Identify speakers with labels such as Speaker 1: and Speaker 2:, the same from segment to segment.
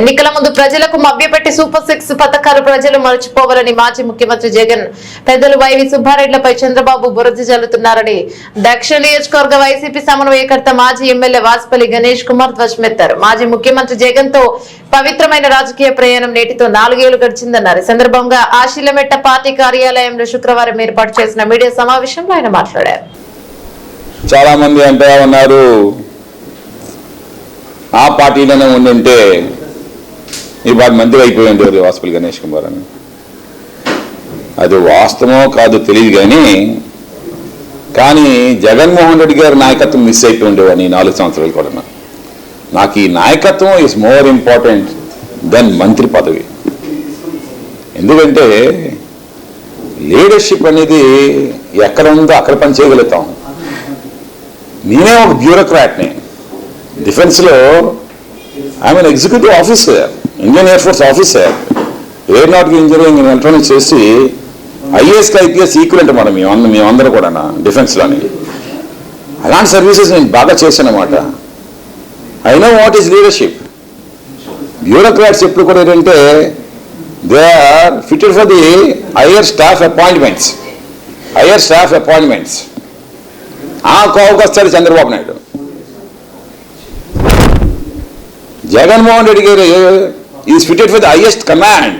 Speaker 1: ఎన్నికల ముందు ప్రజలకు మభ్యపెట్టి సూపర్ సిక్స్ పథకాలు ప్రజలు మరచిపోవాలని మాజీ ముఖ్యమంత్రి జగన్ పెద్దలు వైవి సుబ్బారెడ్లపై చంద్రబాబు బురద జల్లుతున్నారని దక్షిణ నియోజకవర్గ వైసీపీ సమన్వయకర్త మాజీ ఎమ్మెల్యే వాసుపల్లి గణేష్ కుమార్ ధ్వజమెత్తారు. మాజీ ముఖ్యమంత్రి జగన్తో పవిత్రమైన రాజకీయ ప్రయాణం నేటితో నాలుగేళ్ళు గడిచిందన్నారు. సందర్భంగా ఆశీలమెట్ట పార్టీ కార్యాలయంలో శుక్రవారం ఏర్పాటు చేసిన మీడియా సమావేశంలో ఆయన మాట్లాడారు.
Speaker 2: చాలా మంది అంటా ఉన్నారు ఆ పార్టీలోనే ఉండుంటే ఈ బాగా మంత్రి అయిపోయింది ఎవరు వాసుపల్లి గణేష్ కుమార్ అని. అది వాస్తవమో కాదు తెలియదు కానీ కానీ జగన్మోహన్ రెడ్డి గారి నాయకత్వం మిస్ అయిపోయి ఉండేవాడిని నాలుగు సంవత్సరాలు కూడా. నాకు ఈ నాయకత్వం ఈజ్ మోర్ ఇంపార్టెంట్ దెన్ మంత్రి పదవి. ఎందుకంటే లీడర్షిప్ అనేది ఎక్కడ ఉందో అక్కడ పని చేయగలుగుతాం. నేనే ఒక బ్యూరోక్రాట్ని డిఫెన్స్లో I am executive officer Indian Air Force officer aeronautical engineering electronics చేసి ఐఏఎస్కి ఐపీఎస్ ఈక్వలెంట్ మనం మేము మేమందరం కూడా డిఫెన్స్లోని అలాంటి సర్వీసెస్ నేను బాగా చేశాను అనమాట I know what is leadership bureaucrats ఎప్పుడు కూడా ఏంటంటే they are fitted for the higher staff appointments higher staff appointments ఆ కోవకొస్తాడు Chandrababu Naidu. Jaganmohan Reddy garu is fitted for the highest command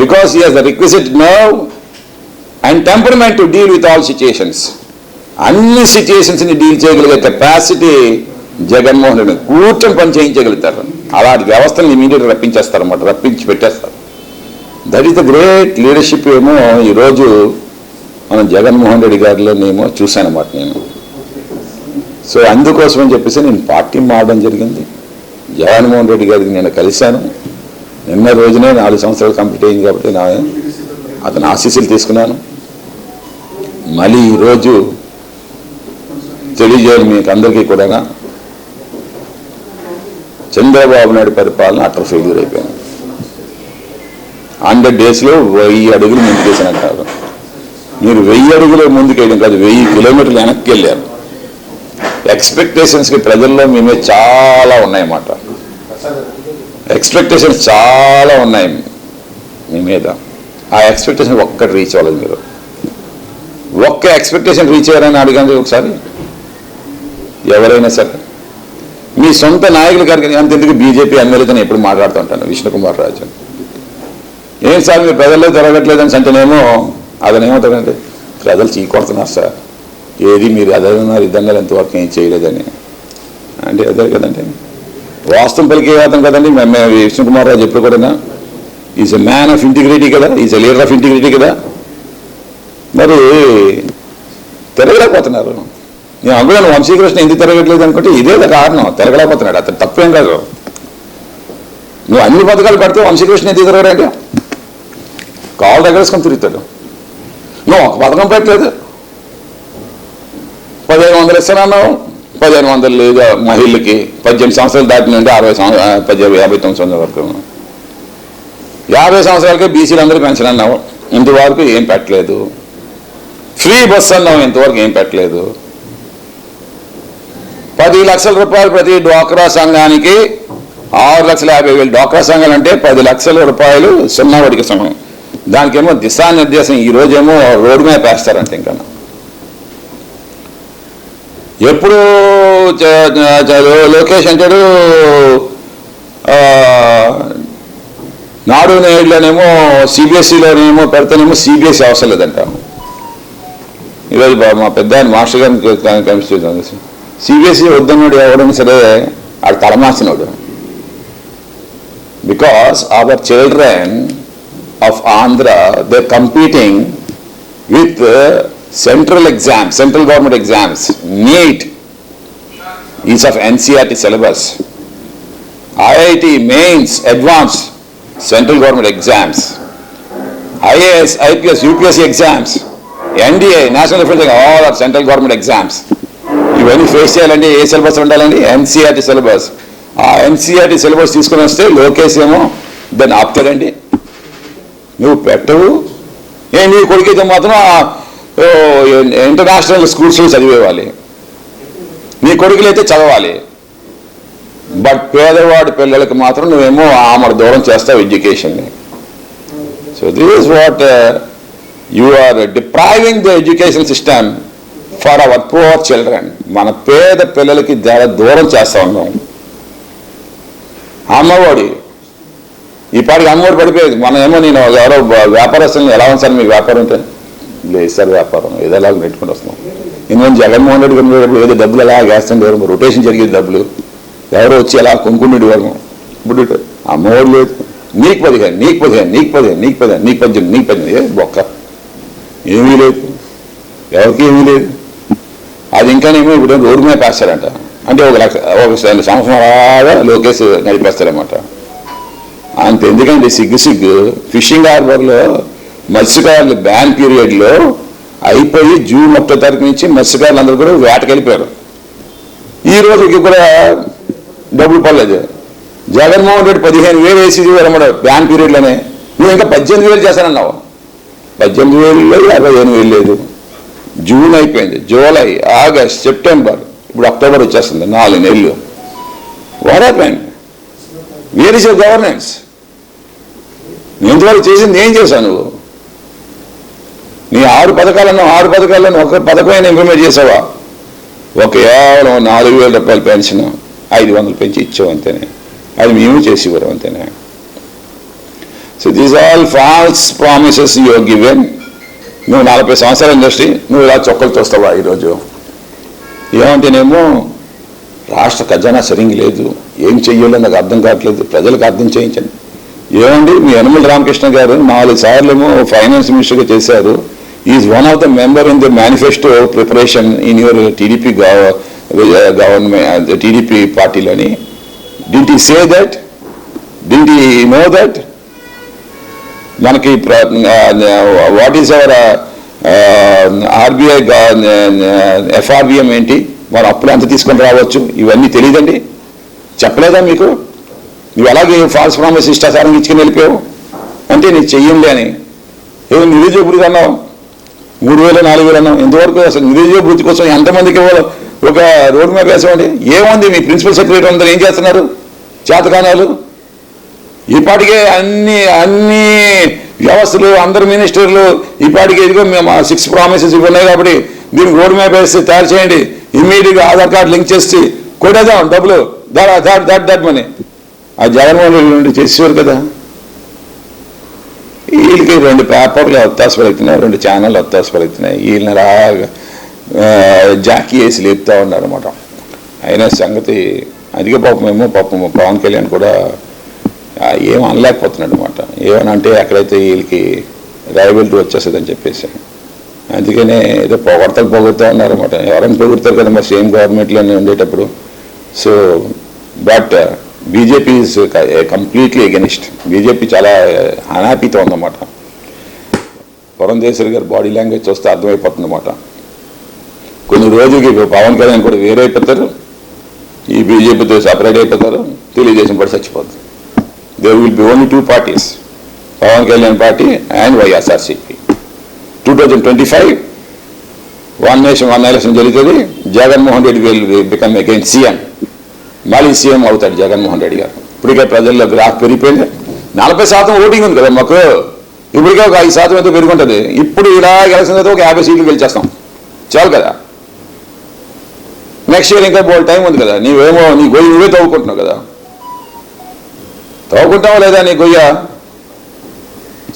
Speaker 2: because he has the requisite nerve and temperament to deal with all situations అన్ని సిచ్యుయేషన్స్ని deal చేయగలిగే capacity Jaganmohan Reddy కూర్చొని పని చేయించగలుగుతారు. అలాంటి వ్యవస్థను immediate రప్పించేస్తారు అన్నమాట. రప్పించి పెట్టేస్తారు. That is the great leadership ఏమో ఈరోజు మనం జగన్మోహన్ రెడ్డి గారిలోనేమో చూశానమాట నేను. సో అందుకోసం అని చెప్పేసి నేను పార్టీ మారడం జరిగింది. జగన్మోహన్ రెడ్డి గారికి నేను కలిశాను. నిన్న రోజునే నాలుగు సంవత్సరాలు కంప్లీట్ అయింది కాబట్టి నా అతని ఆశీస్సులు తీసుకున్నాను. మళ్ళీ ఈరోజు తెలియజేయాలి మీకు అందరికీ కూడా. చంద్రబాబు నాయుడు పరిపాలన అటర్ ఫెయిల్యూర్ అయిపోయాను హండ్రెడ్ డేస్లో వెయ్యి అడుగులు ముందుకేసినట్టారు మీరు వెయ్యి అడుగులు ముందుకేయడం కాదు వెయ్యి కిలోమీటర్లు వెనక్కి వెళ్ళారు. ఎక్స్పెక్టేషన్స్కి ప్రజల్లో మీ మీద చాలా ఉన్నాయన్నమాట. ఎక్స్పెక్టేషన్స్ చాలా ఉన్నాయి మీ మీద. ఆ ఎక్స్పెక్టేషన్ ఒక్కటి రీచ్ అవ్వలేదు మీరు. ఒక్క ఎక్స్పెక్టేషన్ రీచ్ అయ్యారని అడిగాను ఒకసారి. ఎవరైనా సరే. మీ సొంత నాయకుల గారికి అంత ఎందుకు బీజేపీ ఎమ్మెల్యేతో ఎప్పుడు ఎప్పుడు మాట్లాడుతుంటాను విష్ణుకుమార్ రాజు. ఏం సార్ మీరు ప్రజల్లో తిరగట్లేదని అంటేనేమో అతనేమవుతాడంటే ప్రజలు చీకొడుతున్నారు సార్. ఏది మీరు అదన్నారు విధంగా ఎంతవరకు ఏం చేయలేదని. అంటే అదే కదండి. వాస్తవం పలికే అతను కదండి. విష్ణు కుమార్ విష్ణుకుమార్ రాజు ఎప్పుడు కూడా is a man of integrity కదా. Is a leader of integrity కదా. మరి తిరగలేకపోతున్నారు. నేను అనుకున్నాను వంశీకృష్ణ ఎందుకు తిరగట్లేదు అనుకుంటే ఇదే కారణం. తిరగలేకపోతున్నాడు. అతను తప్పేం కాదు. నువ్వు అన్ని పథకాలు పెడితే వంశీకృష్ణ ఎందుకు తిరగడానికి కాళ్ళు దగ్గరేసుకొని తిరుగుతాడు. నువ్వు ఒక పథకం పెట్టలేదు. వందలు ఇస్తానన్నావు పదిహేను వందలు లేదు మహిళలకి పద్దెనిమిది సంవత్సరాలు దాటి నుండి అరవై సంవత్సరాలు పద్దెనిమిది యాభై తొమ్మిది సంవత్సరాల వరకు. యాభై సంవత్సరాలకే బీసీలు అందరూ పెన్షన్ అన్నావు. ఇంతవరకు ఏం పెట్టలేదు. ఫ్రీ బస్సు అన్నావు ఇంతవరకు ఏం పెట్టలేదు. పది లక్షల రూపాయలు ప్రతి డ్వాక్రా సంఘానికి ఆరు లక్షల యాభై వేలు. డ్వాక్రా సంఘాలు అంటే పది లక్షల రూపాయలు సున్నా వడికి సమయం దానికేమో దిశానిర్దేశం ఈ రోజేమో రోడ్డు మీద పేస్తారంటే ఇంకా. ఎప్పుడు చ- లోకేష్ అంటాడు నాడు నేడులోనేమో సిబిఎస్ఈలోనేమో పెడితేనేమో సిబిఎస్ఈ అవసరం లేదంట. ఈరోజు మా పెద్ద మాస్టర్ గారిని కనిపిస్తుంది సిబిఎస్ఈ వద్దన్నాడు ఎవడైనా సరే ఆడు తలమాసినాడు. Because our children of Andhra they competing with central exams central government exams NEET is of NCERT syllabus IIT mains advance central government exams IAS IPS UPSC exams NDA national defence all of central government exams ఇవన్నీ face చేయాలంటే ఏ syllabus ఉండాలండి? NCERT syllabus ఆ NCERT syllabus తీసుకుని వస్తే లోకేష్ ఏమో దాన్ని ఆపుతాడండి. నువ్వు పెట్టవు. ఏ నీ కొడుకైతే మాత్రం ఇంటర్నేషనల్ స్కూల్స్లో చదివేవాలి నీ కొడుకులైతే చదవాలి. బట్ పేదవాడి పిల్లలకి మాత్రం నువ్వేమో ఆమడ దూరం చేస్తావు ఎడ్యుకేషన్ని. So this is what you are depriving the education system for our poor children మన పేద పిల్లలకి చాలా దూరం చేస్తా ఉన్నాం. అమ్మఒడి. ఈ పాటికి అమ్మఒడి పడిపోయేది. మనం ఏమో నేను ఎవరో వ్యాపారస్తులను ఎలా ఉంది సార్ మీకు వ్యాపారం ఉంటే? లేదు వ్యాపారం. ఏదో అలాగ నెట్టుకుంటూ వస్తున్నాం. ఇంకొంచెం జగన్మోహన్ రెడ్డి గారు ఏదో డబ్బులు అలా వేస్తుండే రొటేషన్ జరిగేది డబ్బులు. ఎవరో వచ్చి అలా కొనుక్కుండేది వాళ్ళు ఇప్పుడు అమ్మఒడు లేదు. నీకు పదిహేను నీకు పదిహేను నీకు పదిహేను నీకు పదిహేను నీకు పద్దెనిమిది నీకు పద్దెనిమిది. బొక్క. ఏమీ లేదు. ఎవరికి ఏమీ లేదు. అది ఇంకానేమో ఇప్పుడు రోడ్డు మీద పేస్తారంట. అంటే ఒక లక్ష ఒక సంవత్సరం అలాగా లోకేష్ నడిపేస్తారన్నమాట అంత ఎందుకంటే సిగ్గు సిగ్గు. ఫిషింగ్ హార్బర్లో మత్స్యకారులు బ్యాన్ పీరియడ్లో అయిపోయి జూన్ ముప్పై తారీఖు నుంచి మత్స్యకారులు అందరూ కూడా వేటకెళ్ళిపోయారు. ఈ రోజుకి కూడా డబ్బులు పడలేదు. జగన్మోహన్ రెడ్డి పదిహేను వేలు వేసేది రమ్మడు బ్యాన్ పీరియడ్లోనే నువ్వు ఇంకా పద్దెనిమిది వేలు చేశానన్నావు. పద్దెనిమిది వేలు లేదు ఏడు వేలు లేదు. జూన్ అయిపోయింది జూలై ఆగస్ట్ సెప్టెంబర్ ఇప్పుడు అక్టోబర్ వచ్చేస్తుంది నాలుగు నెలలు. What happened where is your governance నేను ఇంతవరకు చేసింది ఏం చేశావు నువ్వు నీ ఆరు పథకాలను ఆరు పథకాలను ఒక పథకమైన ఇంప్లిమెంట్ చేసావా? ఒక కేవలం నాలుగు వేల రూపాయల పెన్షన్ ఐదు వందలు పెంచి ఇచ్చావు అంతేనే. అది మేము చేసి ఇవ్వరు అంతేనే. So these all false promises your given నువ్వు నలభై సంవత్సరాల ఇండస్ట్రీ నువ్వు ఇలా చొక్కలు చూస్తావా ఈరోజు? ఏమంటేనేమో రాష్ట్ర ఖజానా సరింగ్ లేదు. ఏం చెయ్యాలో నాకు అర్థం కావట్లేదు. ప్రజలకు అర్థం చేయించండి. ఏమండి మీ యనమల రామకృష్ణ గారు నాలుగు సార్లు ఏమో ఫైనాన్స్ మినిస్టర్గా చేశారు. Is one of the member in the manifesto preparation in your TDP government TDP పార్టీలని didn't I say that didn't I know that మనకి what is our RBI FRBM ఏంటి? మనం అప్పులు ఎంత తీసుకొని రావచ్చు. ఇవన్నీ తెలియదండి చెప్పలేదా మీకు? నువ్వు అలాగే ఫాల్స్ ప్రామిస్ ఇష్టాచారం ఇచ్చుకుని వెళ్ళిపోయావు. అంటే నీకు చెయ్యండి అని. ఏదో నిరుద్యోగ వృత్తి అన్నావు? మూడు వేలు నాలుగు వేలు అన్నావు ఇంతవరకు అసలు నిరుద్యోగ వృత్తి కోసం ఎంతమందికి ఒక రోడ్ మ్యాప్ వేసామండి. ఏముంది? మీ ప్రిన్సిపల్ సెక్రటరీ అందరూ ఏం చేస్తున్నారు? చేతకానాలు? ఇప్పటికే అన్ని అన్ని వ్యవస్థలు అందరు మినిస్టర్లు ఇప్పటికే ఇదిగో మేము సిక్స్ ప్రామిసెస్ ఇవి ఉన్నాయి కాబట్టి దీనికి రోడ్ మ్యాప్ వేసి తయారు చేయండి. ఇమ్మీడియట్గా ఆధార్ కార్డు లింక్ చేసి కొట్టేద్దాం డబ్బులు. That that that that money ఆ జగన్మోహన్ రెడ్డి చేసేవారు కదా. వీళ్ళకి రెండు పేపర్లు ఒత్తాసపడుతున్నాయి రెండు ఛానళ్ళు ఒత్తాసపడుతున్నాయి వీళ్ళని రా జాకీ వేసి లేపుతూ ఉన్నారు అనమాట అయినా సంగతి అధిక పాపం ఏమో పాపం పవన్ కళ్యాణ్ కూడా ఏం అనలేకపోతున్నాడు అనమాట ఏమనంటే ఎక్కడైతే వీళ్ళకి రైబిలిటీ వచ్చేస్తుందని చెప్పేసి. అందుకనే ఏదో పొగడతలు పొగుడుతూ ఉన్నారన్నమాట. ఎవరైనా పొగుడతారు కదా మరి సేమ్ గవర్నమెంట్లోనే ఉండేటప్పుడు. So but BJP is completely against BJP చాలా uh, అనాపీతో ఉందన్నమాట. పురంధేశ్వరి గారి బాడీ లాంగ్వేజ్ చూస్తే అర్థమైపోతుంది అనమాట కొన్ని రోజులకి పవన్ కళ్యాణ్ కూడా వేరే అయిపోతారు. ఈ బీజేపీతో సపరేట్ అయిపోతారు. తెలుగుదేశం కూడా చచ్చిపోతుంది there will be only two parties Pawan Kalyan party and YSRCP two thousand twenty five one nation one election జరుగుతుంది. Jaganmohan Reddy will become again CM మళ్ళీ సీఎం అవుతాడు జగన్మోహన్ రెడ్డి గారు. ఇప్పటికే ప్రజల్లో గ్రాఫ్ పెరిగిపోయింది. నలభై శాతం ఓటింగ్ ఉంది కదా మాకు. ఇప్పటికే ఒక ఐదు శాతం అయితే పెరుగుంటుంది. ఇప్పుడు ఇలా ఎలక్షన్ అయితే ఒక యాభై సీట్లు గెలిచేస్తాం. చాలు కదా. నెక్స్ట్ ఇయర్ ఇంకా బోల్ టైం ఉంది కదా. నీవేమో నీ గొయ్యి నువ్వే తవ్వుకుంటున్నావు కదా. తవ్వుకుంటావా లేదా నీ గొయ్య?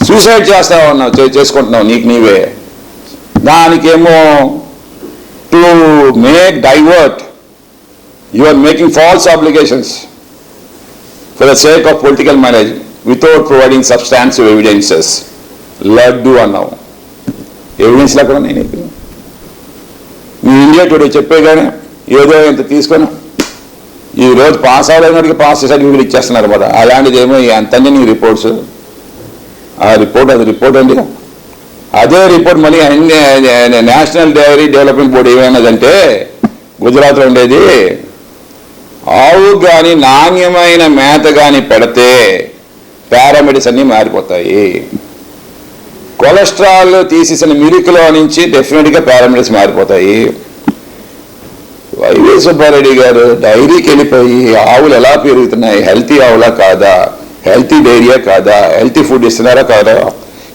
Speaker 2: సూసైడ్ చేస్తావు అన్నావు చేసుకుంటున్నావు నీకు నీవే. దానికేమో to make divert you are making false applications for the sake of political manage without providing substantive evidences laddu అన్నావు. ఎవిడెన్స్ లేకుండా నేను నీకు మీ ఇండియా టుడే చెప్పేగానే ఏదో ఇంత తీసుకొని ఈ రోజు పాస్ అవ్వలేనడికి పాస్ సర్టిఫికేట్ ఇచ్చేస్తున్నారు మాట అలాంటిది ఏమో అంతనే నీ రిపోర్ట్స్ ఆ రిపోర్ట్ అది రిపోర్ట్ అండి. అదే రిపోర్ట్ మళ్ళీ అన్ని నేషనల్ డైరీ డెవలప్మెంట్ బోర్డు ఏమైనదంటే గుజరాత్లో ఉండేది. ఆవు కానీ నాణ్యమైన మేత కానీ పెడితే పారామిడిస్ అన్నీ మారిపోతాయి. కొలెస్ట్రాల్ తీసేసిన మిల్క్లో నుంచి డెఫినెట్గా పారామిడిస్ మారిపోతాయి. వైవి సుబ్బారెడ్డి గారు డైరీకి వెళ్ళిపోయి ఆవులు ఎలా పెరుగుతున్నాయి? హెల్తీ ఆవులా కాదా? హెల్తీ డైరీయా కాదా? హెల్తీ ఫుడ్ ఇస్తున్నారా కాదా?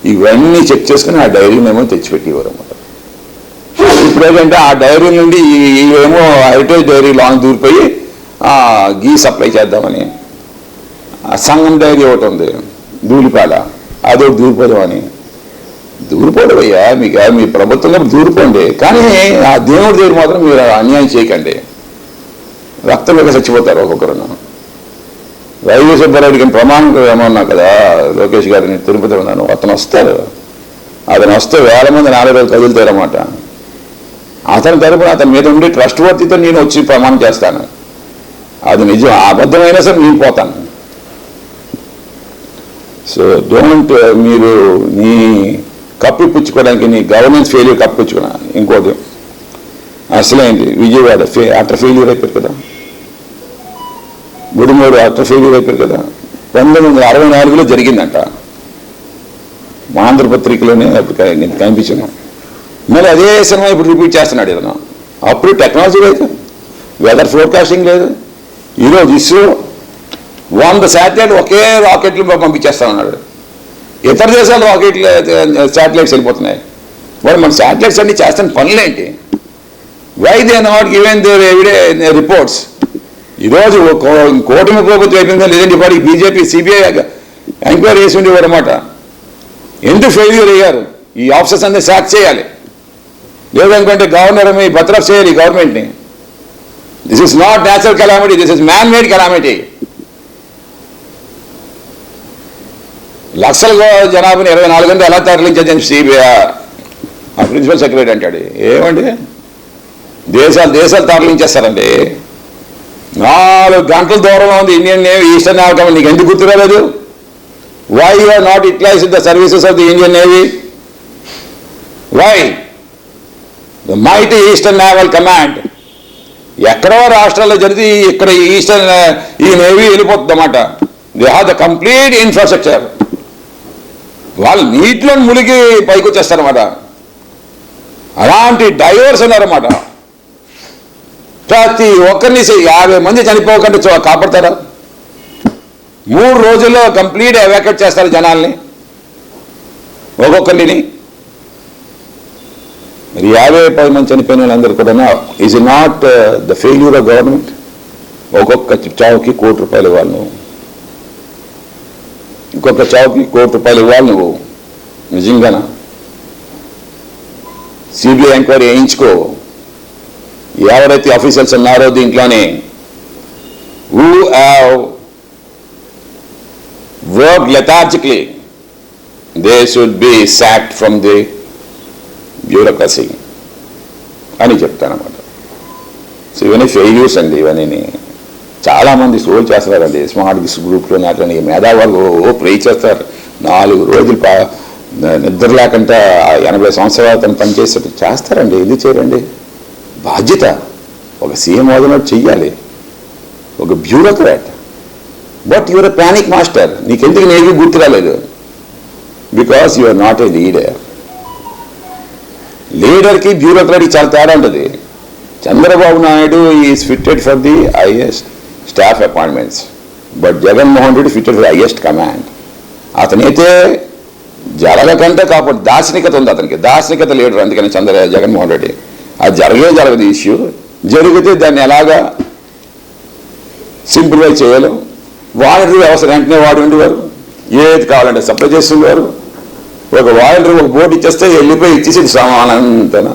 Speaker 2: ఇవన్నీ చెక్ చేసుకుని ఆ డైరీనేమో తెచ్చిపెట్టేవారు అన్నమాట. ఇప్పుడు ఏంటంటే ఆ డైరీ నుండి ఈ- ఇవేమో హెరిటేజ్ డైరీ లాంగ్ దూరిపోయి గీ సప్లై చేద్దామని. ఆ సంగం డైరీ ఒకటి ఉంది ధూళిపాల. అదొకటి దూరిపోదామని దూరిపోవడం అయ్యా మీకు మీ ప్రభుత్వంలో దూరిపోండి కానీ ఆ దేవుడి దగ్గర మాత్రం మీరు అన్యాయం చేయకండి. రక్తం చచ్చిపోతారు ఒక్కొక్కరును. రైల్వే సుబ్బారెడ్డికి ప్రమాణం ఏమన్నా కదా లోకేష్ గారిని తిరుపతి ఉన్నాను అతను వస్తారు అతను వస్తే వేల మంది నాలుగు రోజులు కదులుతారన్నమాట. అతని తరపున అతని మీద ఉండి ట్రస్ట్ వర్తితో నేను వచ్చి ప్రమాణం చేస్తాను. అది నిజం. అబద్ధమైనా సరే నేను పోతాను. సో డోంట్ uh, మీరు నీ కప్పు పుచ్చుకోవడానికి నీ గవర్నెన్స్ ఫెయిల్యూర్ కప్పు పుచ్చుకున్నా ఇంకోటి అసలైంది విజయవాడ ఫే అటర్ ఫెయిల్యూర్ అయిపోయారు కదా. గుడిమూడు అటర్ ఫెయిల్యూర్ అయిపోయారు కదా. పంతొమ్మిది వందల అరవై నాలుగులో జరిగిందంట. మా ఆంధ్రపత్రికలోనే అప్పుడు నేను కనిపించాను. మళ్ళీ అదే సినిమా ఇప్పుడు రిపీట్ చేస్తున్నాడు ఏదన్నా అప్పుడు టెక్నాలజీ లేదు. వెదర్ ఫోర్కాస్టింగ్ లేదు. ఈరోజు ఇస్రో వంద శాటిలైట్ ఒకే రాకెట్లు పంపించేస్తానన్నాడు. ఇతర దేశాలు రాకెట్లు శాటిలైట్స్ వెళ్ళిపోతున్నాయి. మరి మన శాటిలైట్స్ అన్ని చేస్తున్న పనులేంటి? Why they not given their ఎవిడే reports. ఈరోజు కూటమి ప్రభుత్వం అయిపోయిందా లేదంటే వాడికి బీజేపీ సిబిఐ ఎంక్వైరీ చేసి ఉండేవారు అనమాట ఎందుకు ఫెయిల్యూర్ అయ్యారు? ఈ ఆఫీసర్స్ అన్ని సాక్ చేయాలి. లేదనుకుంటే గవర్నర్ మీ భద్రత చేయాలి గవర్నమెంట్ని. This is not natural calamity this is man made calamity లక్షల జనాభాని ఇరవై నాలుగు గంటలు ఎలా తరలించదని సిబిఐ? ఆ ప్రిన్సిపల్ సెక్రటరీ అంటాడు. ఏమండి? దేశాలు దేశాలు తరలించేస్తారండి. నాలుగు గంటల దూరంలో ఉంది ఇండియన్ నేవీ ఈస్టర్న్ నేవీ నీకు ఎందుకు గుర్తురాలేదు why you are not utilize the services of the Indian navy why the mighty eastern naval command ఎక్కడో రాష్ట్రాల్లో జరిగితే ఇక్కడ ఈస్టర్న్ ఈ నేవీ వెళ్ళిపోతుంది అన్నమాట they have the complete infrastructure వాళ్ళు నీటిలో మునిగి పైకి వచ్చేస్తారన్నమాట అలాంటి డైవర్స్ ఉన్నారన్నమాట. ప్రతి ఒక్కరిని యాభై మంది చనిపోకుండా చూ- కాపాడతారా? మూడు రోజుల్లో కంప్లీట్ ఎవాక్యుయేట్ చేస్తారు జనాల్ని. ఒక్కొక్కరిని. మరి యాభై పది మంది చనిపోయిన వాళ్ళందరూ కూడా is not the failure of government ఒక్కొక్క చావుకి కోటి రూపాయలు ఇవ్వాలి నువ్వు ఇంకొక చావుకి కోటి రూపాయలు ఇవ్వాలి నువ్వు నిజంగానా సిబిఐ ఎంక్వైరీ వేయించుకో. ఎవరైతే ఆఫీసర్స్ ఉన్నారో దీంట్లోనే who have work lethargically they should be sacked from the bureaucracy అని చెప్తానమాట. సో ఇవన్నీ ఫెయిల్యూర్స్ అండి ఇవన్నీ చాలామంది సోల్ చేస్తారండి. స్మార్ట్ గిస్ గ్రూప్లో అట్లా మేధావాళ్ళు ఓ ప్రే చేస్తారు. నాలుగు రోజులు పా నిద్ర లేకుండా ఎనభై సంవత్సరాలు తను పనిచేసేట్టు చేస్తారండి. ఇది చేయరండి? బాధ్యత. ఒక సీఎం వదిలినట్టు చెయ్యాలి. ఒక bureaucrat. But your a panic master నీకెందుకు నేవి గుర్తు రాలేదు? Because you are not a leader లీడర్కి బ్యూరోక్రాట్కి చాలా తేడా ఉంటుంది. Chandrababu Naidu is fitted for the highest staff appointments. But Jaganmohan Reddy fitted for highest command. అతనైతే జరగ కంటే కాపాడు దార్శనికత ఉంది అతనికి. దార్శనికత లీడర్ అందుకని చంద్ర జగన్మోహన్ రెడ్డి. అది జరగే జరగదు ఇష్యూ. జరిగితే దాన్ని ఎలాగా సింప్లిఫై చేయాలో వాడి వ్యవస్థ వెంటనే వాడి ఉండేవారు. ఏది కావాలంటే సప్లై చేస్తుండేవారు. ఒక వాయిలర్ ఒక బోట్ ఇచ్చేస్తే వెళ్ళిపోయి ఇచ్చేసి సమానంతన.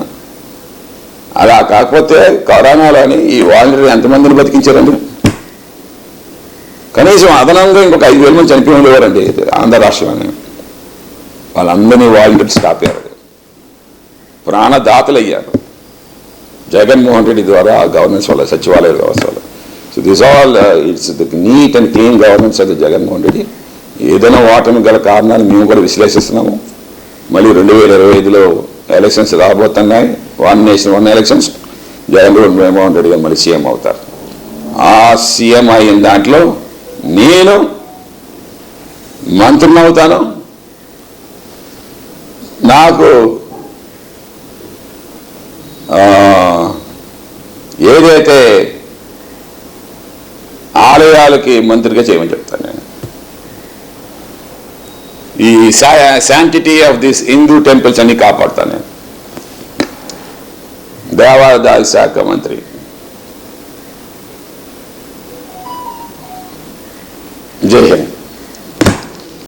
Speaker 2: అలా కాకపోతే కరోనాలోని ఈ వాలంటరీ ఎంతమందిని బతికించారండి? కనీసం అదనంగా ఇంకొక ఐదు వేల మంది చనిపోయి ఉండేవారండి ఆంధ్ర రాష్ట్రంలోనే వాళ్ళందరినీ వాలంటీర్స్ కాపారు ప్రాణదాతలు అయ్యారు. జగన్మోహన్ రెడ్డి ద్వారా ఆ గవర్నెన్స్ వల్ల సచివాలయ వ్యవస్థ so this all it's the neat and clean governance అది జగన్మోహన్ రెడ్డి. ఏదైనా ఓటమి గల కారణాలు మేము కూడా విశ్లేషిస్తున్నాము. మళ్ళీ రెండు వేల ఇరవై ఐదులో ఎలక్షన్స్ రాబోతున్నాయి. One nation one elections Jaganmohan Jaganmohan Reddy గారు మళ్ళీ సీఎం అవుతారు. ఆ సీఎం అయిన దాంట్లో నేను మంత్రిని అవుతాను. నాకు ఏదైతే ఆలయాలకి మంత్రిగా చేయమని చెప్తాను. నేను ఈ sanctity of this Hindu temples అన్ని కాపాడుతాను నేను దేవాదాయ శాఖ మంత్రి